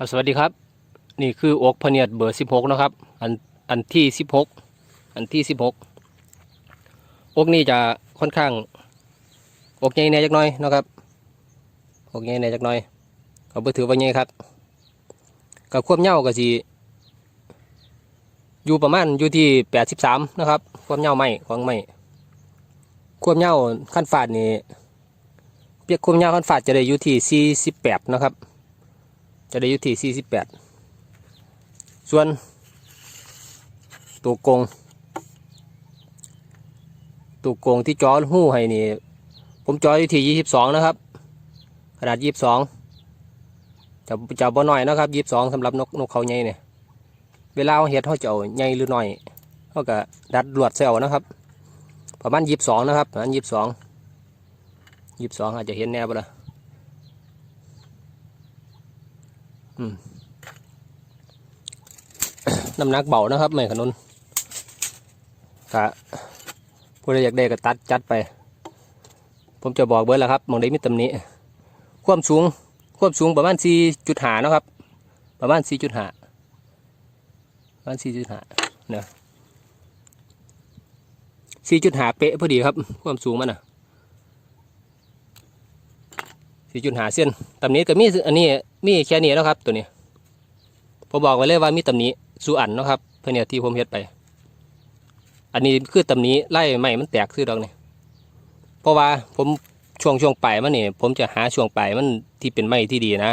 ครับสวัสดีครับ นี่คืออกพเนียดเบอร์สิบหกนะครับ อันอันที่สิบหกอันที่สิบหกอกนี่จะค่อนข้าง อกใหญ่แน่จักน่อยนะครับอกใหญ่แน่จักน่อยเขาไปถือว่าใหญ่ครับกับควบเหย้าก็สิอยู่ประมาณอยู่ที่แปดสิบสามนะครับควบเหย้าไม้ของไม้ควบเหย้าขั้นฝาดนี่เปียกควบเหย้าขั้นฝาดจะได้อยู่ที่สี่สิบแปดนะครับ จะได้อยู่ที่ 48 ส่วน ตัวกง ตัวกงที่จอหู้ให้นี่ ผมจออยู่ที่ 22 นะครับ ขนาด 22จะจะบ่น้อยนะครับ 22สำหรับนกนกเขาใหญ่เนี่ยเวลาเราเฮ็ดเขาจะเอาใหญ่หรือหน้อยเขาก็ดัดลวดเซลนะครับ ประมาณ 22 นะครับประมาณ22 22 อาจจะเห็นแน่บ่ล่ะ น้ำหนักเบานะครับไม่ขนุนกะผู้ใดอยากได้ก็ตัดจัดไป ผมจะบอกเบิร์แล้วครับมองได้มีตำหนิความสูง ความสูงประมาณสี่จุดหานะครับ ประมาณสี่จุดหาประมาณสี่จุดหาเนาะสี่จุดหาเป๊ะพอดีครับ ความสูงมันอะสี่จุดหาเส้นตำหนิก็มีอันนี้ มีแค่นี้แล้วครับตัวนี้ผมบอกไว้เลยว่ามีตำหนิสุอันนะครับเพื่อนเนี่ยที่ผมเฮ็ดไป อันนี้คือตำหนิไล่ไม้มันแตกซื้อดอกนี่เพราะว่าผมช่วงช่วงปลายมันนี่ผมจะหาช่วงปลายมันที่เป็นไม้ที่ดีนะ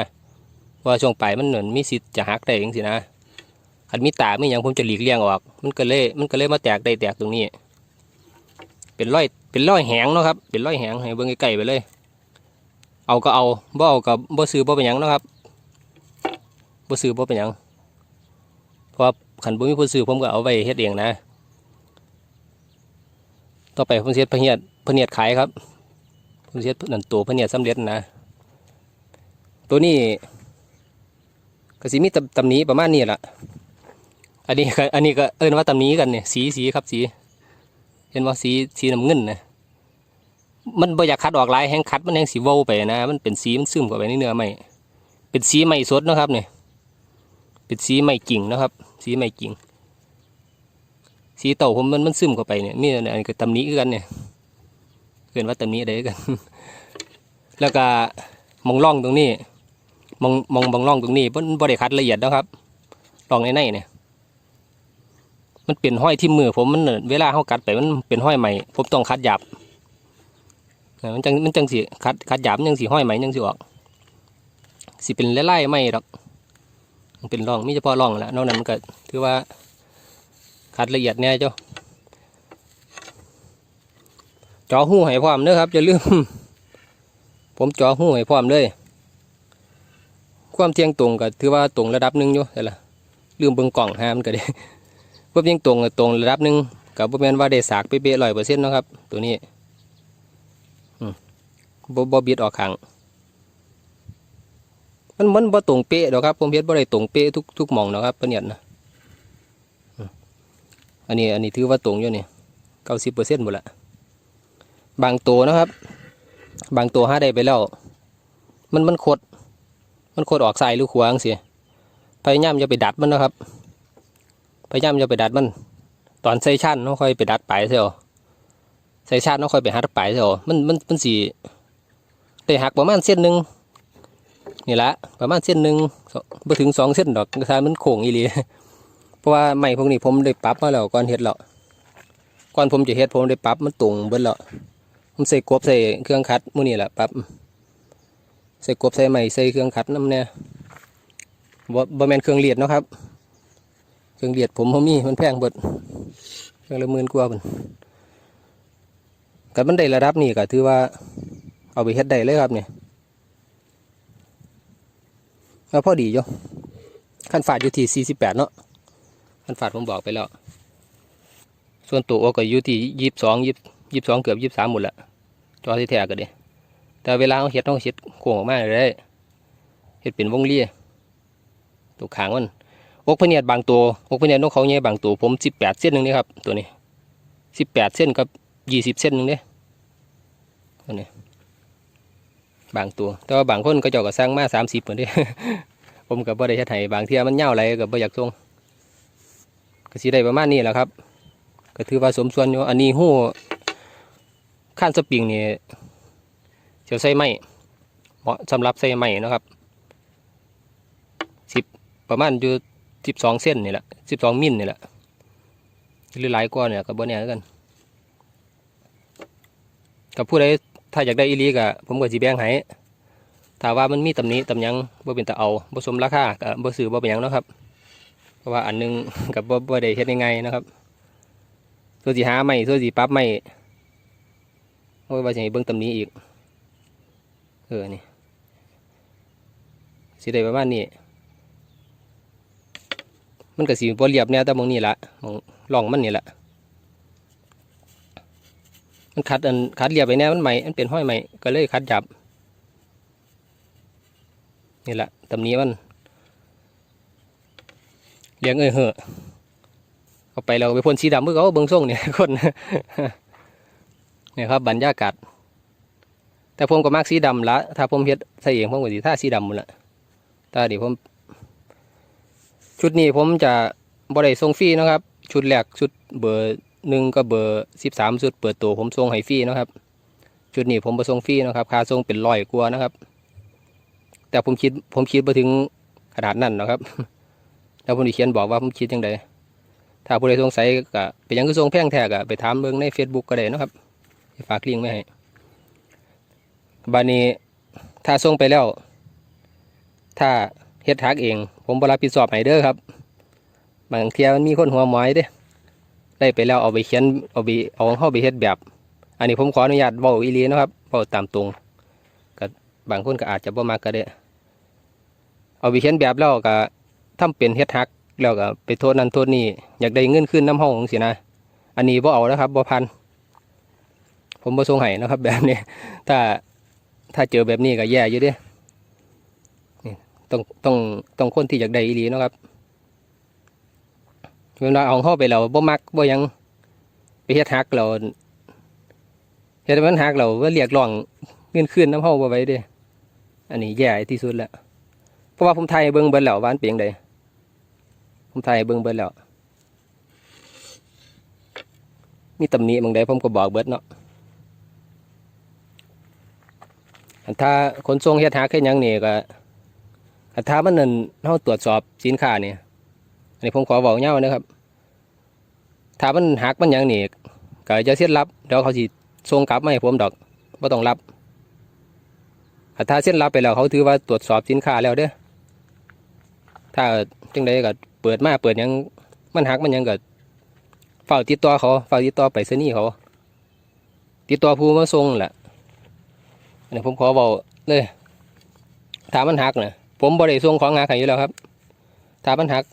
เพราะว่าช่วงปลายมันเหมือนมีสิทธิ์จะหักได้จังสินะคันมีตาไม่ยังผมจะหลีกเลี่ยงออก มันก็เลยมันก็เลยมาแตกได้แตกตรงนี้ เป็นร้อยเป็นร้อยแหงเนาะครับ เป็นร้อยแหงให้เบิ่งใกล้ๆไปเลย เอาก็เอาบ่เอาก็บ่ซื้อบ่เป็นหยังเนาะครับ บ่ซื้อบ่เป็นหยังเพราะว่าขันบุมีผู้ซื้อผมก็เอาไปเฮ็ดเองนะ ต่อไปผมเสียพเนียดพเนียดขายครับผมเสียนั่นตัวพเนียดสำเร็จนะ ตัวนี้ก็สิมีตำตำนี้ประมาณนี้แหละอันนี้ก็อันนี้ก็เอิ้นว่าตำนี้กันเนี่ยสีสีครับสีเห็นว่าสีสีน้ำเงินนะมันบ่อยากคัดออกลายแห้งคัดมันแห้งสีเว้าไปนะ มันเป็นสีมันซึมเข้าไปในเนื้อไม่เป็นสีไม่สดนะครับเนี่ย เป็นสีไม่กิ่งนะครับ สีไม่กิ่ง สีเต่าผมมันมันซึมเข้าไปเนี่ยมีอันนี้ก็ตำหนี้คือกันเนี่ยเกินว่าตำหนี้อะไรกัน แล้วก็มองร่องตรงนี้มองมองมองร่องตรงนี้มันบริคัดละเอียดนะครับร่องในในเนี่ย มันเป็นห้อยที่มือผมมันเวลาเขากัดไปมันเป็นห้อยใหม่ ผมต้องคัดหยาบมันจังมันจังสีคัดคัดหยาบมันจังสีห้อยใหม่จังสีออกสิเป็นไล่ๆไม่หรอก มันเป็นร่องมีเฉพาะร่องแหละนอกนั้นมันก็ถือว่าคัดละเอียดแน่เจ้าจอหูให้พร้อมเด้อครับอย่าลืมผมจอหูให้พร้อมเลย ความเที่ยงตรงก็ถือว่าตรงระดับหนึ่งอยู่แต่ละลืมเบิ่งกล่องหามันก็ได้ความเที่ยงตรงก็ตรงระดับหนึ่งกับบ่แม่นว่าได้สากเป๊ะๆร้อยเปอร์เซ็นต์นะครับ ตัวนี้บ่บ่บิดออกข้าง มันมันบ่ตรงเป๊ะดอกครับผมเฮ็ดบ่ได้ตรงเป๊ะทุกทุกหม่องดอกครับเพิ่นเนี่ยนะอันนี้อันนี้ถือว่าตรงอยู่นี่เก้าสิบเปอร์เซ็นต์หมดละบางตัวนะครับ บางตัวห้าได้ไปแล้ว มันมันขด มันขดออกซ้ายหรือขวาจังซี่พยายามอย่าไปดัดมันนะครับพยายามอย่าไปดัดมัน ตอนใส่ชั้นเนาะค่อยไปดัดปลายเสียวใส่ชั้นเนาะค่อยไปหัดปลายเสียวมันมันมันสิได้หักประมาณเส้นหนึ่ง นี่ละประมาณเส้นหนึ่งไปถึงสองเส้นดอกถ้ามันโค้งอีหลีเพราะว่าไม้พวกนี้ผมได้ปรับมาแล้วก่อนเฮ็ดแล้วก่อนผมจะเฮ็ดผมได้ปรับมันตรงเบิดแล้วผมใส่กบใส่เครื่องคัดมื้อนี้แหละปรับใส่กบใส่ไม้ใส่เครื่องคัดน้ำเนี่ยบ่บ่แมนเครื่องเลียดนะครับ เครื่องเลียดผมผมมีมันแพงเบิดเครื่องละหมื่นกว่าพุ่นกับมันได้ระดับนี้ก็ถือว่าเอาไปเฮ็ดได้เลยครับเนี่ย ก็พอดีอยู่ขั้นฝาดอยู่ที่48เนาะขั้นฝาดผมบอกไปแล้ว ส่วนตัวก็อยู่ที่22 22เกือบ23หมดละจอที่แท้ก็เด้แต่เวลาเราเฮ็ดเราเฮ็ดโค้งออกมาเลยเฮ็ดเป็นวงเลียตัวขางมันอกพะเนียดบางตัวอกพะเนียดนกเขาใหญ่บางตัวผม18เส้นหนึ่งนี่ครับตัวนี้18เส้นกับ20เส้นหนึ่งเด้ตัวนี้ บางตัว แต่ว่าบางคนก็เจ้าก็สร้างมา30เหมือนเด้ผมก็บ่ได้เฮ็ดให้บางเที่ยมันเหย้าไหลก็บ่อยากส่งก็สิได้ประมาณนี้แหละครับ ก็ถือว่าสมส่วนอยู่อันนี้หู้ขั้นสปริงนี่เสียวใส่ไม้เหมาะสำหรับใส่ไม้นะครับสิบประมาณอยู่สิบสองเส้นนี่แหละสิบสองมิลนี่แหละหรือหลายกว่าเนี่ยก็บ่แน่คือกันกับผู้ใด ถ้าอยากได้อีลีก็ผมก็สิแบ่งให้ถ้าว่ามันมีตำหนิตำหยังบ่เป็นตาเอาบ่สมราคาก็บ่ซื้อบ่เป็นหยังเนาะครับ เพราะว่าอันหนึงกับบ่บ่ได้เฮ็ดง่ายๆนะครับส่วนสีหาใหม่ส่วนสีปรั๊บใหม่โอ้ยว่าจะให้เบิ่งตำหนี้อีก เออนี่สิได้ประมาณนี้มันก็สีบ่เรียบเนี่ยแต่มองนี้ละมองร่องมันนี่แหละ มันคัดอันคัดเรียบไปแน่มันใหม่มันเป็นห้อยใหม่ก็เลยคัดหยับนี่แหละตำนี้มันเลี้ยงเอ้ยเหอะเอาไปเราไปพ่นสีดำเพื่อเขาเบิ้งส่งเนี่ยคนเนี่ยครับบรรยากาศแต่ผมก็มักสีดำละถ้าผมเฮ็ดใส่เองผมก็สีท่าสีดำหมดละแต่เดี๋ยวผม ชุดนี้ผมจะบริส่งฟรีนะครับ ชุดแรกชุดเบอร์ หนึ่งก็เบอร์สิบสามชุดเปิดตัวผมส่งให้ฟรีเนะครับ ชุดนี้ผมประส่งฟรีเนะครับค่าส่งเป็นร้อยกว่านะครับ แต่ผมคิดผมคิดไปถึงขนาดนั้นนะครับ แล้วผมได้เขียนบอกว่าผมคิดยังไงถ้าผู้ใดสงสัยก็เป็นยังคือทรงแพ่งแท้ก็ไปถามเบิ่งใน Facebook ก็ได้นะครับฝากลิงก์ไว้ให้บานี้ถ้าส่งไปแล้ว ถ้าเฮ็ดทักเอง ผมบรับผิดชอบให้เด้อครับ บางเทียมันมีคนหัวหมอยเด้ ได้ไปแล้วเอาไปเขียนเอาไปเอาเข้าไปเฮ็ดแบบ อันนี้ผมขออนุญาตเว้าอีลีนะครับเว้าตามตรงก็บางคนก็อาจจะบ่มักก็ได้ เอาไปเขียนแบบแล้วก็ทำเป็นเฮ็ดทักแล้วก็ไปโทษนั่นโทษนี่อยากได้เงินขึ้นน้ำห้องสินะ อันนี้บ่เอาแล้วครับบ่พัน ผมบ่ส่งให้นะครับ แบบนี้ ถ้าถ้าเจอแบบนี้ก็แย่อยู่เด้ต้องต้องต้องคนที่อยากได้อีลีนะครับ เวลาเอาเข้าไปแล้วบ่มักบ่ยังไปเฮ็ดฮักเราเฮ็ดมันฮักเราว่าเรียกร้องเงินขึ้นน้ำห้อบ่ไว้เด้อันนี้แย่ที่สุดแล้วเพราะว่าผมไทยเบิ่งเบิ่งแล้ววานเป็นจังไดผมถ่ายเบิ่งเบิดแล้วมีตำหนิบางใดผมก็บอกเบิดเนาะถ้าขนส่งเฮ็ดหาแค่ยังนี่ก็ถ้ามันนั่นเฮาตรวจสอบสินค้านี่ นนี้ผมขอบอกเงานะครับ ถ้ามันหักมันยังหนีก็จะเสียรับเดี๋ยวเขาสิส่งกลับมาให้ผมดอกบ่ต้องรับถ้าเส้นรับไปแล้วเขาถือว่าตรวจสอบสินค้าแล้วเด้อถ้าจังใดก็เปิดมาเปิดยังมันหักมันยังก็เฝ้าติดต่อเขาเฝ้าติดต่อไปเสนีย์เขา ติดต่อผู้มาส่งแหละอันนี้ผมขอบอกเลยถ้ามันหักนะผมบริส่งของหักให้อยู่แล้วครับถ้ามันหัก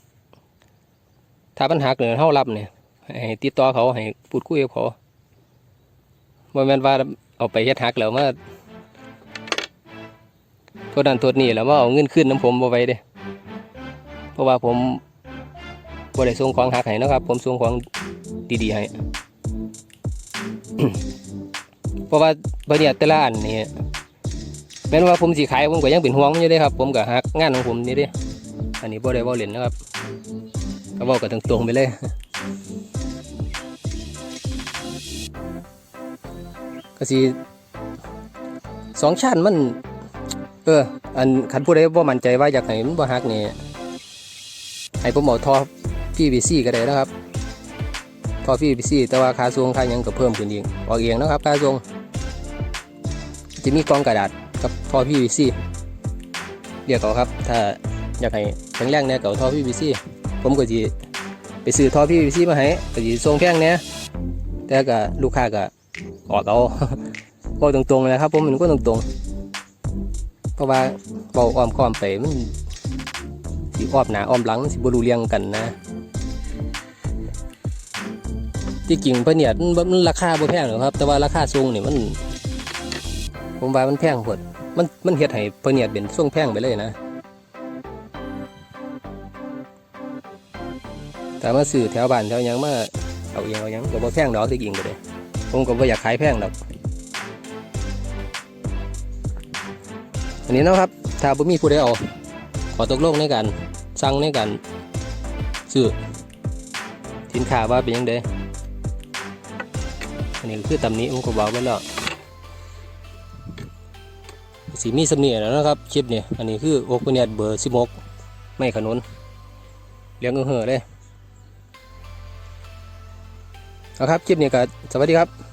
ถ้ามันหักเนี่ยเท่ารับเนี่ยให้ติดต่อเขาให้พูดคุยกับเขาบ่แม่นว่าเอาไปเฮ็ดหักแล้วมาโทษนั้นโทษนี่แล้วมาเอาเงินขึ้นน้ำผมบ่ไว้เด้เพราะว่าผมบ่ได้ส่งของหักให้นะครับ ผมส่งของดีๆให้เพราะว่าบัดเนี่ยแต่ละอันนี่แม้นว่าผมสิขายผมก็ยังเป็นห่วงอยู่เด้ครับ ผมก็หักงานของผมนี่เด้อันนี้บ่ได้เว้าเล่นนะครับ ก็เว้ากันตรงๆไปเลยก็สิสองชั้นมัน เออ อันคันผู้ใดบ่ามั่นใจว่าอยากให้มันบ่หักนี่ให้ผมเอาท่อ PVC ก็ได้นะครับท่อ PVC แต่ว่าค่าส่งค่ายังก็เพิ่มขึ้นอีกออกเองนะครับค่าส่งจะมีกองกระดาษกับท่อ PVC เรียกเอาครับ ถ้าอยากให้แข็งแรงเนี่ยเก็เอาท่อ PVC ผมก็จะไปซื้อท่อ PVC มาให้ก็จะส่งแพงเนี่ยแต่ก็ลูกค้าก็ออกเอาบอตรงๆเลยครับ ผมมันก็ตรงๆ เพราะว่าเบาอ้อมค้อมไปมันสีอ้อมหนาอ้อมหลังมันสิบรูเรียงกันนะ ที่จริงพเนียมันมันราคาบ่แพงหรอกครับ แต่ว่าราคาทรงเนี่ยมัน ผมว่ามันแพงหดมันมันเฮ็ดให้พเนี่ยเป็นทรงแพงไปเลยนะ แต่มาซื้อแถวบ้านแถวยังมาเอาเองเอายังก็บ่แพงดอกที่จริงก็เลยผมก็บ่อยากขายแพงดอกอันนี้เนาะครับถ้าบ่มีผู้ใดเอาขอตกลงในการสั่งในการซื้อสินค้าว่าเป็นยังไงอันนี้คือตำนี้ผมก็บอกไว้แล้วสีมีสำเนียแล้วนะครับคลิปเนี้อันนี้คือโอกเนียดเบอร์สิบหกไม่ขนุนเลี้ยงเออเหอเลย นะครับคลิปนี้ก็สวัสดีครับ